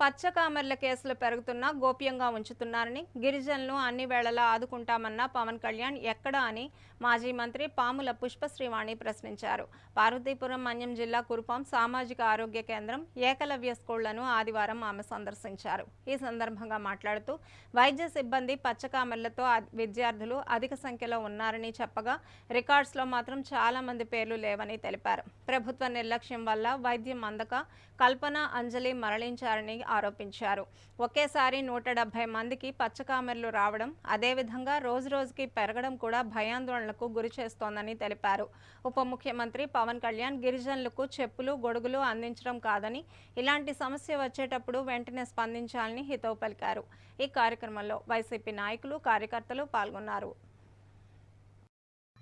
పచ్చకామర్ల కేసులు పెరుగుతున్నా గోప్యంగా ఉంచుతున్నారని గిరిజనులు అన్ని వేళలా ఆదుకుంటామన్న పవన్ కళ్యాణ్ ఎక్కడా అని మాజీ మంత్రి పాముల పుష్పశ్రీవాణి ప్రశ్నించారు. పార్వతీపురం మన్యం జిల్లా కురుపాం సామాజిక ఆరోగ్య కేంద్రం ఏకలవ్య స్కూళ్ళను ఆదివారం ఆమె సందర్శించారు. ఈ సందర్భంగా మాట్లాడుతూ వైద్య సిబ్బంది పచ్చకామర్లతో విద్యార్థులు అధిక సంఖ్యలో ఉన్నారని చెప్పగా రికార్డ్స్లో మాత్రం చాలా మంది పేర్లు లేవని తెలిపారు. ప్రభుత్వ నిర్లక్ష్యం వల్ల వైద్యం అందక కల్పన అంజలి మరణించారని ఆరోపించారు. ఒకేసారి నూట డెబ్బై మందికి పచ్చకామెర్లు రావడం అదేవిధంగా రోజు రోజుకి పెరగడం కూడా భయాందోళనకు గురి చేస్తోందని తెలిపారు. ఉప ముఖ్యమంత్రి పవన్ కళ్యాణ్ గిరిజనులకు చెప్పులు గొడుగులు అందించడం కాదని ఇలాంటి సమస్య వచ్చేటప్పుడు వెంటనే స్పందించాలని హితవు పలికారు. ఈ కార్యక్రమంలో వైసీపీ నాయకులు కార్యకర్తలు పాల్గొన్నారు.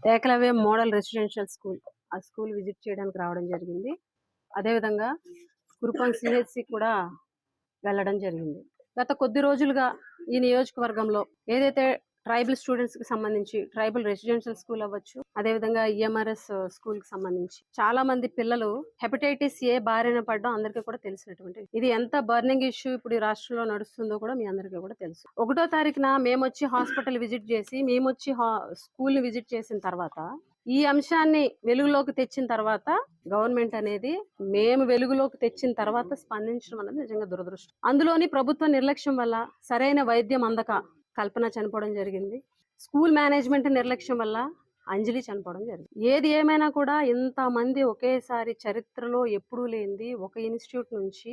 Ekalavya model residential school. ఆ స్కూల్ విజిట్ చేయడానికి రావడం జరిగింది. అదేవిధంగా కురుపం సిహెచ్సి కూడా వెళ్ళడం జరిగింది. గత కొద్ది రోజులుగా ఈ నియోజకవర్గంలో ఏదైతే ట్రైబల్ స్టూడెంట్స్కి సంబంధించి ట్రైబల్ రెసిడెన్షియల్ స్కూల్ అవ్వచ్చు అదేవిధంగా ఈఎంఆర్ఎస్ స్కూల్కి సంబంధించి. చాలా మంది పిల్లలు హెపటైటిస్ ఏ బారిన పడడం అందరికీ కూడా తెలిసినటువంటి ఇది ఎంత బర్నింగ్ ఇష్యూ ఇప్పుడు ఈ రాష్ట్రంలో నడుస్తుందో కూడా మీ అందరికీ కూడా తెలుసు. ఒకటో తారీఖున మేము వచ్చి హాస్పిటల్ విజిట్ చేసి మేము వచ్చి స్కూల్ని విజిట్ చేసిన తర్వాత ఈ అంశాన్ని వెలుగులోకి తెచ్చిన తర్వాత గవర్నమెంట్ అనేది మేము వెలుగులోకి తెచ్చిన తర్వాత స్పందించడం అనేది నిజంగా దురదృష్టం. అందులోని ప్రభుత్వ నిర్లక్ష్యం వల్ల సరైన వైద్యం అందక కల్పన చనిపోవడం జరిగింది. స్కూల్ మేనేజ్మెంట్ నిర్లక్ష్యం వల్ల అంజలి చనిపోవడం జరిగింది. ఏది ఏమైనా కూడా ఇంతమంది ఒకేసారి చరిత్రలో ఎప్పుడూ లేనిది ఒక ఇన్స్టిట్యూట్ నుంచి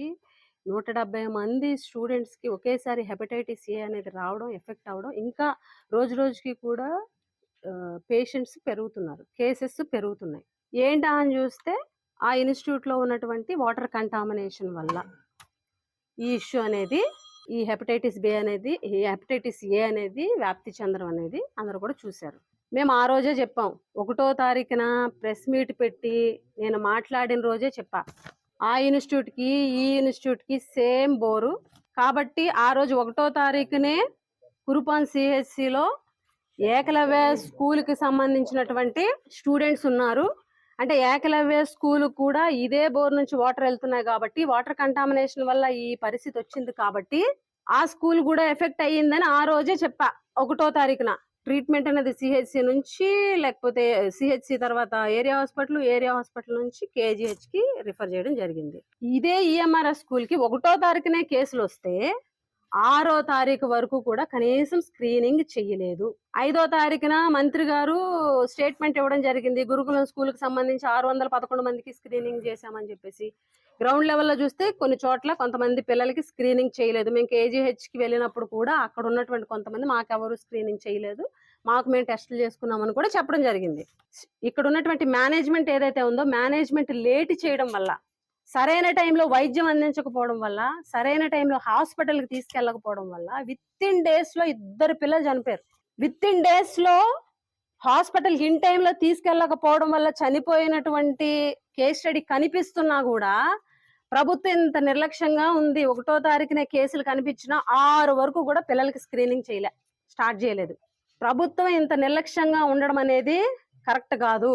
నూట డెబ్బై మంది స్టూడెంట్స్కి ఒకేసారి హెపటైటిస్ ఏ అనేది రావడం ఎఫెక్ట్ అవడం ఇంకా రోజు రోజుకి కూడా పేషెంట్స్ పెరుగుతున్నారు. కేసెస్ పెరుగుతున్నాయి. ఏంటా అని చూస్తే ఆ ఇన్స్టిట్యూట్లో ఉన్నటువంటి వాటర్ కంటామినేషన్ వల్ల ఈ ఇష్యూ అనేది ఈ హెపటైటిస్ బి అనేది ఈ హెపటైటిస్ ఏ అనేది వ్యాప్తి చెందడం అనేది అందరూ కూడా చూశారు. మేము ఆ రోజే చెప్పాం. ఒకటో తారీఖున ప్రెస్ మీట్ పెట్టి నేను మాట్లాడిన రోజే చెప్పా. ఆ ఇన్స్టిట్యూట్కి ఈ ఇన్స్టిట్యూట్కి సేమ్ బోరు. కాబట్టి ఆ రోజు ఒకటో తారీఖునే కురుపాన్ సిహెచ్సిలో ఏకలవ్య స్కూల్కి సంబంధించినటువంటి స్టూడెంట్స్ ఉన్నారు. అంటే ఏకలవ్య స్కూల్ కూడా ఇదే బోర్ నుంచి వాటర్ వెళ్తున్నాయి కాబట్టి వాటర్ కంటామినేషన్ వల్ల ఈ పరిస్థితి వచ్చింది కాబట్టి ఆ స్కూల్ కూడా ఎఫెక్ట్ అయ్యిందని ఆ రోజే చెప్పా. ఒకటో తారీఖున ట్రీట్మెంట్ అనేది సిహెచ్సి నుంచి లేకపోతే సిహెచ్సి తర్వాత ఏరియా హాస్పిటల్ ఏరియా హాస్పిటల్ నుంచి కేజీహెచ్కి రిఫర్ చేయడం జరిగింది. ఇదే ఈఎంఆర్ఎస్ స్కూల్కి ఒకటో తారీఖునే కేసులు వస్తే ఆరో తారీఖు వరకు కూడా కనీసం స్క్రీనింగ్ చెయ్యలేదు. ఐదో తారీఖున మంత్రి గారు స్టేట్మెంట్ ఇవ్వడం జరిగింది. గురుకులం స్కూల్కి సంబంధించి ఆరు వందల పదకొండు మందికి స్క్రీనింగ్ చేశామని చెప్పేసి. గ్రౌండ్ లెవెల్లో చూస్తే కొన్ని చోట్ల కొంతమంది పిల్లలకి స్క్రీనింగ్ చేయలేదు. మేము కేజీహెచ్కి వెళ్ళినప్పుడు కూడా అక్కడ ఉన్నటువంటి కొంతమంది మాకెవరు స్క్రీనింగ్ చేయలేదు. మాకు మేము టెస్టులు చేసుకున్నామని కూడా చెప్పడం జరిగింది. ఇక్కడ ఉన్నటువంటి మేనేజ్మెంట్ ఏదైతే ఉందో మేనేజ్మెంట్ లేట్ చేయడం వల్ల సరైన టైంలో వైద్యం అందించకపోవడం వల్ల సరైన టైంలో హాస్పిటల్కి తీసుకెళ్ళకపోవడం వల్ల విత్ ఇన్ డేస్లో ఇద్దరు పిల్లలు చనిపోయారు. విత్ ఇన్ డేస్లో హాస్పిటల్ ఇన్ టైంలో తీసుకెళ్ళకపోవడం వల్ల చనిపోయినటువంటి కేస్ స్టడీ కనిపిస్తున్నా కూడా ప్రభుత్వం ఇంత నిర్లక్ష్యంగా ఉంది ఒకటో తారీఖునే కేసులు కనిపించినా ఆరు వరకు కూడా పిల్లలకి స్క్రీనింగ్ చేయలే స్టార్ట్ చేయలేదు. ప్రభుత్వం ఇంత నిర్లక్ష్యంగా ఉండడం అనేది కరెక్ట్ కాదు.